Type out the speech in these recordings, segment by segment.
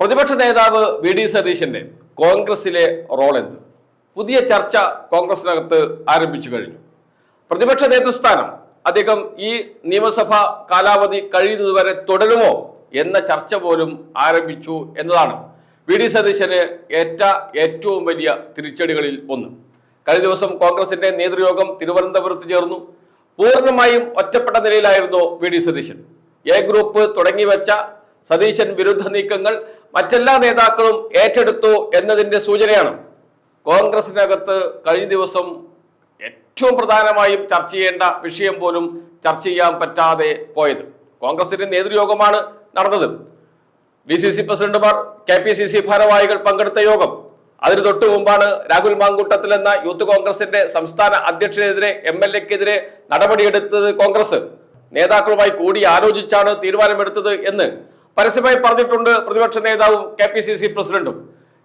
പ്രതിപക്ഷ നേതാവ് V D സതീശന്റെ കോൺഗ്രസിലെ റോൾ എന്ത് പുതിയ ചർച്ച കോൺഗ്രസിനകത്ത് ആരംഭിച്ചു കഴിഞ്ഞു. പ്രതിപക്ഷ നേതൃസ്ഥാനം അദ്ദേഹം ഈ നിയമസഭാ കാലാവധി കഴിയുന്നതുവരെ തുടരുമോ എന്ന ചർച്ച പോലും ആരംഭിച്ചു എന്നതാണ് വി ഡി സതീശന് ഏറ്റ ഏറ്റവും വലിയ തിരിച്ചടികളിൽ ഒന്ന്. കഴിഞ്ഞ ദിവസം കോൺഗ്രസിന്റെ നേതൃയോഗം തിരുവനന്തപുരത്ത് ചേർന്നു. പൂർണമായും ഒറ്റപ്പെട്ട നിലയിലായിരുന്നു V D Satheesan. A group തുടങ്ങിവെച്ച Satheesan വിരുദ്ധ നീക്കങ്ങൾ മറ്റെല്ലാ നേതാക്കളും ഏറ്റെടുത്തു എന്നതിന്റെ സൂചനയാണ്. കോൺഗ്രസിനകത്ത് കഴിഞ്ഞ ദിവസം ഏറ്റവും പ്രധാനമായും ചർച്ച ചെയ്യേണ്ട വിഷയം പോലും ചർച്ച ചെയ്യാൻ പറ്റാതെ പോയത്. കോൺഗ്രസിന്റെ നേതൃയോഗമാണ് നടന്നത്. ഡി സി സി പ്രസിഡന്റുമാർ കെ പി സി സി ഭാരവാഹികൾ പങ്കെടുത്ത യോഗം. അതിന് തൊട്ടു മുമ്പാണ് രാഹുൽ മാങ്കൂട്ടത്തിൽ എന്ന യൂത്ത് കോൺഗ്രസിന്റെ സംസ്ഥാന അധ്യക്ഷനെതിരെ എം എൽ എക്കെതിരെ നടപടിയെടുത്തത് കോൺഗ്രസ്. നേതാക്കളുമായി കൂടി ആലോചിച്ചാണ് തീരുമാനമെടുത്തത് എന്ന് പരസ്യമായി പറഞ്ഞിട്ടുണ്ട് പ്രതിപക്ഷ നേതാവും കെ പി സി സി പ്രസിഡന്റും.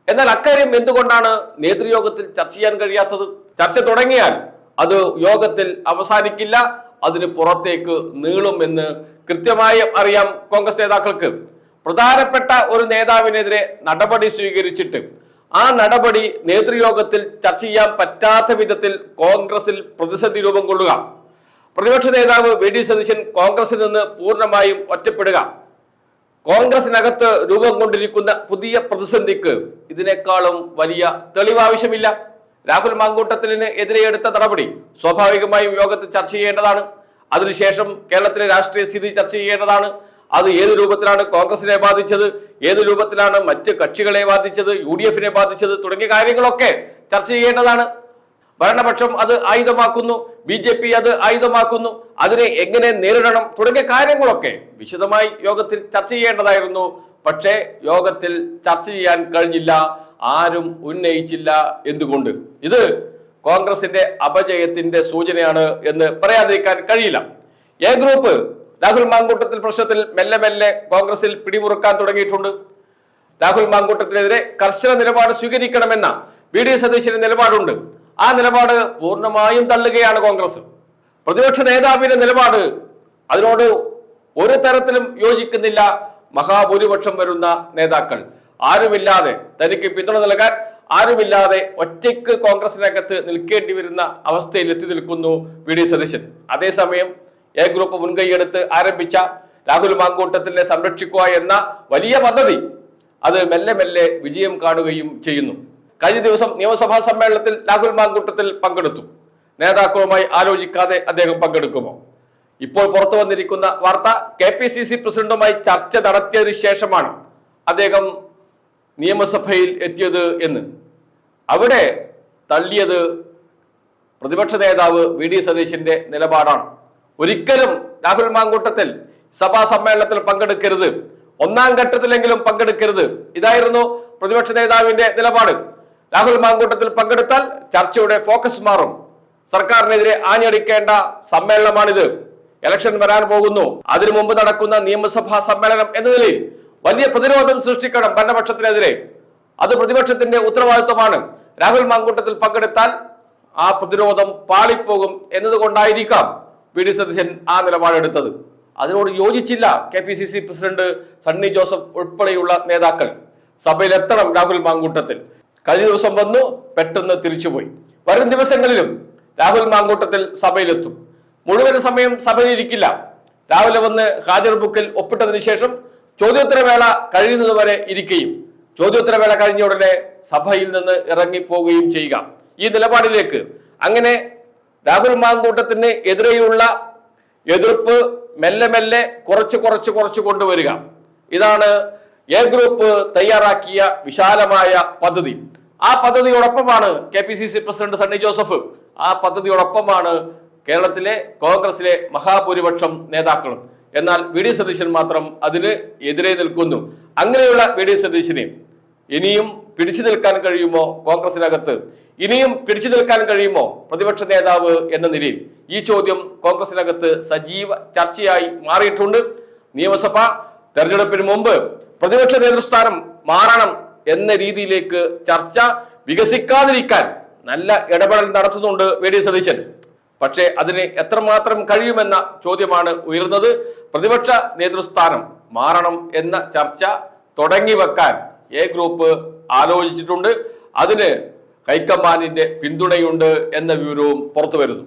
എന്നാൽ അക്കാര്യം എന്തുകൊണ്ടാണ് നേതൃയോഗത്തിൽ ചർച്ച ചെയ്യാൻ കഴിയാത്തത്? ചർച്ച തുടങ്ങിയാൽ അത് യോഗത്തിൽ അവസാനിക്കില്ല അതിന് പുറത്തേക്ക് നീളുമെന്ന് കൃത്യമായി അറിയാം കോൺഗ്രസ് നേതാക്കൾക്ക്. പ്രധാനപ്പെട്ട ഒരു നേതാവിനെതിരെ നടപടി സ്വീകരിച്ചിട്ട് ആ നടപടി നേതൃയോഗത്തിൽ ചർച്ച ചെയ്യാൻ പറ്റാത്ത വിധത്തിൽ കോൺഗ്രസിൽ പ്രതിസന്ധി രൂപം കൊള്ളുക. പ്രതിപക്ഷ നേതാവ് വി ഡി സതീശൻ കോൺഗ്രസിൽ നിന്ന് പൂർണമായും ഒറ്റപ്പെടുക. കോൺഗ്രസിനകത്ത് രൂപം കൊണ്ടിരിക്കുന്ന പുതിയ പ്രതിസന്ധിക്ക് ഇതിനേക്കാളും വലിയ തെളിവ് ആവശ്യമില്ല രാഹുൽ മാങ്കൂട്ടത്തിന് എതിരെ എടുത്ത നടപടി സ്വാഭാവികമായും യോഗത്തിൽ ചർച്ച ചെയ്യേണ്ടതാണ്. അതിനുശേഷം കേരളത്തിലെ രാഷ്ട്രീയ സ്ഥിതി ചർച്ച ചെയ്യേണ്ടതാണ്. അത് ഏത് രൂപത്തിലാണ് കോൺഗ്രസിനെ ബാധിച്ചത് ഏത് രൂപത്തിലാണ് മറ്റ് കക്ഷികളെ ബാധിച്ചത് യു ഡി എഫിനെ ബാധിച്ചത് തുടങ്ങിയ കാര്യങ്ങളൊക്കെ ചർച്ച ചെയ്യേണ്ടതാണ്. ഭരണപക്ഷം അത് ആയുധമാക്കുന്നു ബി ജെ പി അത് ആയുധമാക്കുന്നു. അതിനെ എങ്ങനെ നേരിടണം തുടങ്ങിയ കാര്യങ്ങളൊക്കെ വിശദമായി യോഗത്തിൽ ചർച്ച ചെയ്യേണ്ടതായിരുന്നു. പക്ഷേ യോഗത്തിൽ ചർച്ച ചെയ്യാൻ കഴിഞ്ഞില്ല ആരും ഉന്നയിച്ചില്ല എന്തുകൊണ്ട്. ഇത് കോൺഗ്രസിന്റെ അപജയത്തിന്റെ സൂചനയാണ് എന്ന് പറയാതിരിക്കാൻ കഴിയില്ല. എ ഗ്രൂപ്പ് രാഹുൽ മാങ്കൂട്ടത്തിൽ പ്രശ്നത്തിൽ മെല്ലെ മെല്ലെ കോൺഗ്രസിൽ പിടിമുറുക്കാൻ തുടങ്ങിയിട്ടുണ്ട്. രാഹുൽ മാങ്കൂട്ടത്തിനെതിരെ കർശന നിലപാട് സ്വീകരിക്കണമെന്ന ബി ഡി സതീശന് നിലപാടുണ്ട്. ആ നിലപാട് പൂർണമായും തള്ളുകയാണ് കോൺഗ്രസ്. പ്രതിപക്ഷ നേതാവിന്റെ നിലപാട് അതിനോട് ഒരു തരത്തിലും യോജിക്കുന്നില്ല. മഹാഭൂരിപക്ഷം വരുന്ന നേതാക്കൾ. ആരുമില്ലാതെ തനിക്ക് പിന്തുണ നൽകാൻ ആരുമില്ലാതെ ഒറ്റയ്ക്ക് കോൺഗ്രസിനകത്ത് നിൽക്കേണ്ടി വരുന്ന അവസ്ഥയിൽ എത്തി നിൽക്കുന്നു വി ഡി സതീശൻ. അതേസമയം എ ഗ്രൂപ്പ് മുൻകൈയെടുത്ത് ആരംഭിച്ച രാഹുൽ മാങ്കൂട്ടത്തിനെ സംരക്ഷിക്കുക എന്ന വലിയ പദ്ധതി അത് മെല്ലെ മെല്ലെ വിജയം കാണുകയും ചെയ്യുന്നു. കഴിഞ്ഞ ദിവസം നിയമസഭാ സമ്മേളനത്തിൽ രാഹുൽ മാങ്കൂട്ടത്തിൽ പങ്കെടുത്തു. നേതാക്കളുമായി ആലോചിക്കാതെ അദ്ദേഹം പങ്കെടുക്കുമോ? ഇപ്പോൾ പുറത്തു വന്നിരിക്കുന്ന വാർത്ത കെ പി സി സി പ്രസിഡന്റുമായി ചർച്ച നടത്തിയതിനു ശേഷമാണ് അദ്ദേഹം നിയമസഭയിൽ എത്തിയത് എന്ന്. അവിടെ തള്ളിയത് പ്രതിപക്ഷ നേതാവ് വി ഡി സതീശിന്റെ നിലപാടാണ്. ഒരിക്കലും രാഹുൽ മാങ്കൂട്ടത്തിൽ സഭാ സമ്മേളനത്തിൽ പങ്കെടുക്കരുത്. ഒന്നാം ഘട്ടത്തിലെങ്കിലും പങ്കെടുക്കരുത്. ഇതായിരുന്നു പ്രതിപക്ഷ നേതാവിന്റെ നിലപാട്. രാഹുൽ മാങ്കൂട്ടത്തിൽ പങ്കെടുത്താൽ ചർച്ചയുടെ ഫോക്കസ് മാറും. സർക്കാരിനെതിരെ ആഞ്ഞടിക്കേണ്ട സമ്മേളനമാണിത്. ഇലക്ഷൻ വരാൻ പോകുന്നു. അതിനു മുമ്പ് നടക്കുന്ന നിയമസഭാ സമ്മേളനം എന്ന നിലയിൽ വലിയ പ്രതിരോധം സൃഷ്ടിക്കണം ഭരണപക്ഷത്തിനെതിരെ. അത് പ്രതിപക്ഷത്തിന്റെ ഉത്തരവാദിത്വമാണ്. രാഹുൽ മാങ്കൂട്ടത്തിൽ പങ്കെടുത്താൽ ആ പ്രതിരോധം പാളിപ്പോകും എന്നതുകൊണ്ടായിരിക്കാം വി ഡി സതീശൻ ആ നിലപാടെടുത്തത് അതിനോട് യോജിച്ചില്ല K P C C president Sunny Joseph ഉൾപ്പെടെയുള്ള നേതാക്കൾ. സഭയിലെത്തണം രാഹുൽ മാങ്കൂട്ടത്തിൽ. കഴിഞ്ഞ ദിവസം വന്നു പെട്ടെന്ന് തിരിച്ചുപോയി. വരും ദിവസങ്ങളിലും രാഹുൽ മാങ്കൂട്ടത്തിൽ സഭയിലെത്തും. മുഴുവൻ സമയം സഭയിലിരിക്കില്ല. രാവിലെ വന്ന് ഹാജർ ബുക്കിൽ ഒപ്പിട്ടതിന് ശേഷം ചോദ്യോത്തരവേള കഴിയുന്നതുവരെ ഇരിക്കുകയും ചോദ്യോത്തരവേള കഴിഞ്ഞ ഉടനെ സഭയിൽ നിന്ന് ഇറങ്ങിപ്പോവുകയും ചെയ്യുക. ഈ നിലപാടിലേക്ക് അങ്ങനെ രാഹുൽ മാങ്കൂട്ടത്തിന് എതിരെയുള്ള എതിർപ്പ് മെല്ലെ മെല്ലെ കുറച്ച് കുറച്ച് കുറച്ച് കൊണ്ടുവരിക. ഇതാണ് എ ഗ്രൂപ്പ് തയ്യാറാക്കിയ വിശാലമായ പദ്ധതി. ആ പദ്ധതിയോടൊപ്പമാണ് K P C C president Sunny Joseph. ആ പദ്ധതിയോടൊപ്പമാണ് കേരളത്തിലെ കോൺഗ്രസിലെ മഹാഭൂരിപക്ഷം നേതാക്കളും. എന്നാൽ വി ഡി സതീശൻ മാത്രം അതിന് എതിരെ നിൽക്കുന്നു. അങ്ങനെയുള്ള വി ഡി സതീശനെ ഇനിയും പിടിച്ചു നിൽക്കാൻ കഴിയുമോ കോൺഗ്രസിനകത്ത്? ഇനിയും പിടിച്ചു നിൽക്കാൻ കഴിയുമോ പ്രതിപക്ഷ നേതാവ് എന്ന നിലയിൽ? ഈ ചോദ്യം കോൺഗ്രസിനകത്ത് സജീവ ചർച്ചയായി മാറിയിട്ടുണ്ട്. നിയമസഭ തെരഞ്ഞെടുപ്പിന് മുമ്പ് പ്രതിപക്ഷ നേതൃസ്ഥാനം മാറണം എന്ന രീതിയിലേക്ക് ചർച്ച വികസിക്കാതിരിക്കാൻ നല്ല ഇടപെടൽ നടത്തുന്നുണ്ട് വി ഡി സതീശൻ. പക്ഷേ അതിന് എത്രമാത്രം കഴിയുമെന്ന ചോദ്യമാണ് ഉയർന്നത്. പ്രതിപക്ഷ നേതൃസ്ഥാനം മാറണം എന്ന ചർച്ച തുടങ്ങി വെക്കാൻ എ ഗ്രൂപ്പ് ആലോചിച്ചിട്ടുണ്ട്. അതിന് ഹൈക്കമാൻഡിന്റെ പിന്തുണയുണ്ട് എന്ന വിവരവും പുറത്തു വരുന്നു.